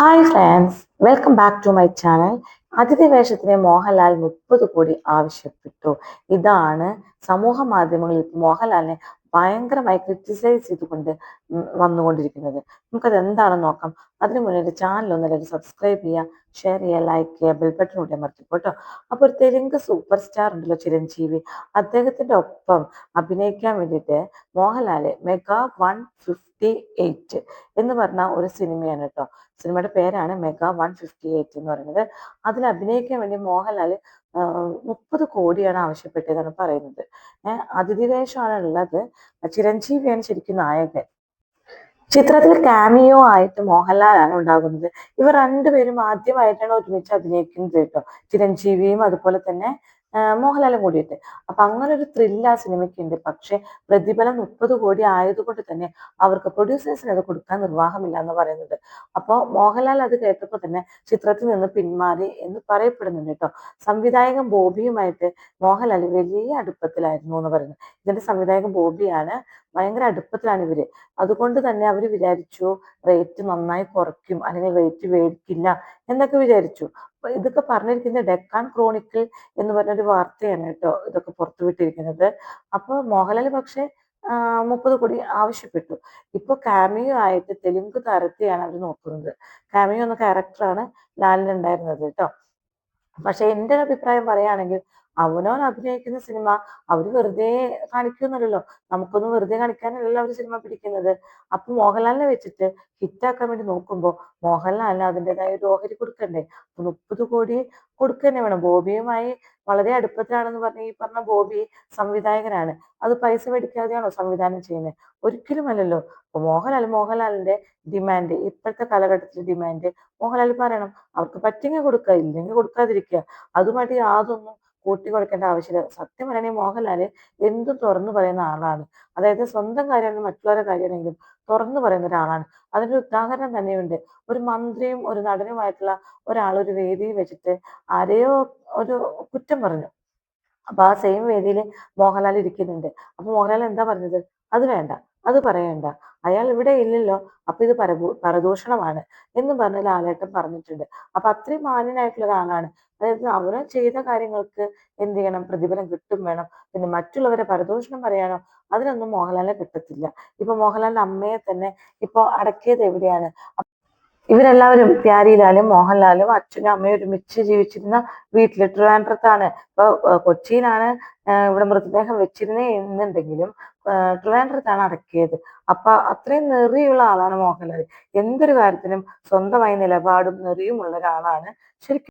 Hi friends welcome back to my channel അതിഥി വേഷത്തിന് മോഹൻലാൽ മുപ്പത് കോടി ആവശ്യപ്പെട്ടു. ഇതാണ് സമൂഹ മാധ്യമങ്ങളിൽ മോഹൻലാലിനെ ഭയങ്കരമായി ക്രിറ്റിസൈസ് ചെയ്തുകൊണ്ട് വന്നുകൊണ്ടിരിക്കുന്നത്. നമുക്കത് എന്താണെന്ന് നോക്കാം. അതിനു മുന്നേ ചാനൽ ഒന്ന് സബ്സ്ക്രൈബ് ചെയ്യുക. ഷെയർ ചെയ്യുക ലൈക്ക് ചെയ്യുക ബെൽ ബട്ടൺ കൂടി കേട്ടോ. അപ്പോൾ ഒരു തെലുങ്ക് സൂപ്പർ സ്റ്റാർ ഉണ്ടല്ലോ ചിരഞ്ജീവി. അദ്ദേഹത്തിന്റെ ഒപ്പം അഭിനയിക്കാൻ വേണ്ടിയിട്ട് Mohanlal mega one fifty eight എന്ന് പറഞ്ഞ ഒരു സിനിമയാണ് കേട്ടോ. സിനിമയുടെ പേരാണ് മെഗാ വൺ ഫിഫ്റ്റി എയ്റ്റ് എന്ന് പറയുന്നത്. അതിൽ അഭിനയിക്കാൻ വേണ്ടി മോഹൻലാൽ മുപ്പത് കോടിയാണ് ആവശ്യപ്പെട്ടതെന്നാണ് പറയുന്നത്. ഏഹ് അതിഥി വേഷമാണ് ഉള്ളത് ചിരഞ്ജീവിയാണ് ശരിക്കും നായകൻ. ചിത്രത്തിൽ കാമിയോ ആയിട്ട് മോഹൻലാലാണ് ഉണ്ടാകുന്നത്. ഇവർ രണ്ടുപേരും ആദ്യമായിട്ടാണ് ഒരുമിച്ച് അഭിനയിക്കുന്നത് കേട്ടോ. ചിരഞ്ജീവിയും അതുപോലെ തന്നെ മോഹൻലാലും കൂടിയിട്ട്. അപ്പൊ അങ്ങനെ ഒരു ത്രില്ല് ആ സിനിമയ്ക്കുണ്ട്. പക്ഷെ പ്രതിഫലം മുപ്പത് കോടി ആയതുകൊണ്ട് തന്നെ അവർക്ക് പ്രൊഡ്യൂസേഴ്സിന് അത് കൊടുക്കാൻ നിർവാഹമില്ല എന്ന് പറയുന്നത്. അപ്പോൾ മോഹൻലാൽ അത് കേട്ടപ്പോൾ തന്നെ ചിത്രത്തിൽ നിന്ന് പിന്മാറി എന്ന് പറയപ്പെടുന്നുണ്ട് കേട്ടോ. സംവിധായകൻ ബോബിയുമായിട്ട് മോഹൻലാൽ വലിയ അടുപ്പത്തിലായിരുന്നു എന്ന് പറയുന്നത് ഇതിന്റെ സംവിധായകൻ ബോബിയാണ് ഭയങ്കര അടുപ്പത്തിലാണ് ഇവർ. അതുകൊണ്ട് തന്നെ അവർ വിചാരിച്ചു റേറ്റ് നന്നായി കുറയ്ക്കും അല്ലെങ്കിൽ റേറ്റ് മേടിക്കില്ല എന്നൊക്കെ വിചാരിച്ചു. ഇതൊക്കെ പറഞ്ഞിരിക്കുന്നത് ഡെക്കാൻ ക്രോണിക്കിൾ എന്ന് പറഞ്ഞൊരു വാർത്തയാണ് കേട്ടോ ഇതൊക്കെ പുറത്തുവിട്ടിരിക്കുന്നത്. അപ്പോൾ മോഹൻലാൽ പക്ഷെ മുപ്പത് കോടി ആവശ്യപ്പെട്ടു. ഇപ്പൊ കാമിയോ ആയിട്ട് തെലുങ്ക് താരത്തെയാണ് അവർ നോക്കുന്നത്. കാമിയോ എന്ന ക്യാരക്ടറാണ് ലാലിനുണ്ടായിരുന്നത് കേട്ടോ. പക്ഷെ എന്റെ അഭിപ്രായം പറയുകയാണെങ്കിൽ അവനവൻ അഭിനയിക്കുന്ന സിനിമ അവർ വെറുതെ കാണിക്കുന്നല്ലോ നമുക്കൊന്നും വെറുതെ കാണിക്കാനല്ലല്ലോ അവർ സിനിമ പിടിക്കുന്നത്. അപ്പൊ മോഹൻലാലിനെ വെച്ചിട്ട് ഹിറ്റാക്കാൻ വേണ്ടി നോക്കുമ്പോൾ മോഹൻലാലിന് അതിന്റെതായ ഒരു ഓഹരി കൊടുക്കണ്ടേ? മുപ്പത് കോടി കൊടുക്കുക വേണം. ബോബിയുമായി വളരെ അടുപ്പത്തിലാണെന്ന് പറഞ്ഞ ഈ പറഞ്ഞ ബോബി സംവിധായകനാണ്. അത് പൈസ മേടിക്കാതെയാണോ സംവിധാനം ചെയ്യുന്നത് ഒരിക്കലും അല്ലല്ലോ അപ്പൊ മോഹൻലാൽ മോഹൻലാലിന്റെ ഡിമാൻഡ് ഇപ്പോഴത്തെ കാലഘട്ടത്തിലെ ഡിമാൻഡ് മോഹൻലാൽ പറയണം. അവർക്ക് പറ്റെങ്കിൽ കൊടുക്കുക ഇല്ലെങ്കിൽ കൊടുക്കാതിരിക്കുക. അതുമായിട്ട് യാതൊന്നും കൂട്ടി കൊടുക്കേണ്ട ആവശ്യമില്ല. സത്യം പറയണെങ്കിൽ മോഹൻലാൽ എന്തും തുറന്നു പറയുന്ന ആളാണ്. അതായത് സ്വന്തം കാര്യമാണെങ്കിലും മറ്റുള്ളവരുടെ കാര്യമാണെങ്കിലും തുറന്നു പറയുന്ന ഒരാളാണ്. അതിന്റെ ഉദാഹരണം തന്നെയുണ്ട്. ഒരു മന്ത്രിയും ഒരു നടനുമായിട്ടുള്ള ഒരാൾ ഒരു വേദിയിൽ വെച്ചിട്ട് ആരെയോ ഒരു കുറ്റം പറഞ്ഞു. അപ്പൊ ആ സെയിം വേദിയിൽ മോഹൻലാൽ ഇരിക്കുന്നുണ്ട്. അപ്പൊ മോഹൻലാൽ എന്താ പറഞ്ഞത്? അത് വേണ്ട. അത് പറയണ്ട. അയാൾ ഇവിടെ ഇല്ലല്ലോ അപ്പൊ ഇത് പരഭൂ പരദൂഷണമാണ് എന്ന് പറഞ്ഞ ലാലേട്ടൻ പറഞ്ഞിട്ടുണ്ട്. അപ്പൊ അത്രയും മാന്യനായിട്ടുള്ള ഒരാളാണ്. അതായത് അവർ ചെയ്ത കാര്യങ്ങൾക്ക് എന്ത് ചെയ്യണം? പ്രതിഫലം കിട്ടും വേണം. പിന്നെ മറ്റുള്ളവരെ പരദൂഷണം പറയാനോ അതിനൊന്നും മോഹൻലാലിനെ കിട്ടത്തില്ല. ഇപ്പൊ മോഹൻലാലിന്റെ അമ്മയെ തന്നെ ഇപ്പൊ അടക്കിയത് എവിടെയാണ്? ഇവരെല്ലാവരും പ്യാരിലാലും മോഹൻലാലും അച്ഛനും അമ്മയും ഒരുമിച്ച് ജീവിച്ചിരുന്ന വീട്ടിൽ ട്രിവാൻഡ്രത്താണ്. ഇപ്പൊ കൊച്ചിയിലാണ് ഇവിടെ മൃതദേഹം വെച്ചിരുന്നേ എന്നുണ്ടെങ്കിലും ട്രിവാൻഡ്രത്താണ് അടക്കിയത്. അപ്പൊ അത്രയും നെറിയുള്ള ആളാണ് മോഹൻലാൽ എന്തൊരു കാര്യത്തിനും സ്വന്തമായി നിലപാടും നെറിയും ഉള്ള ഒരാളാണ്. ശരിക്കും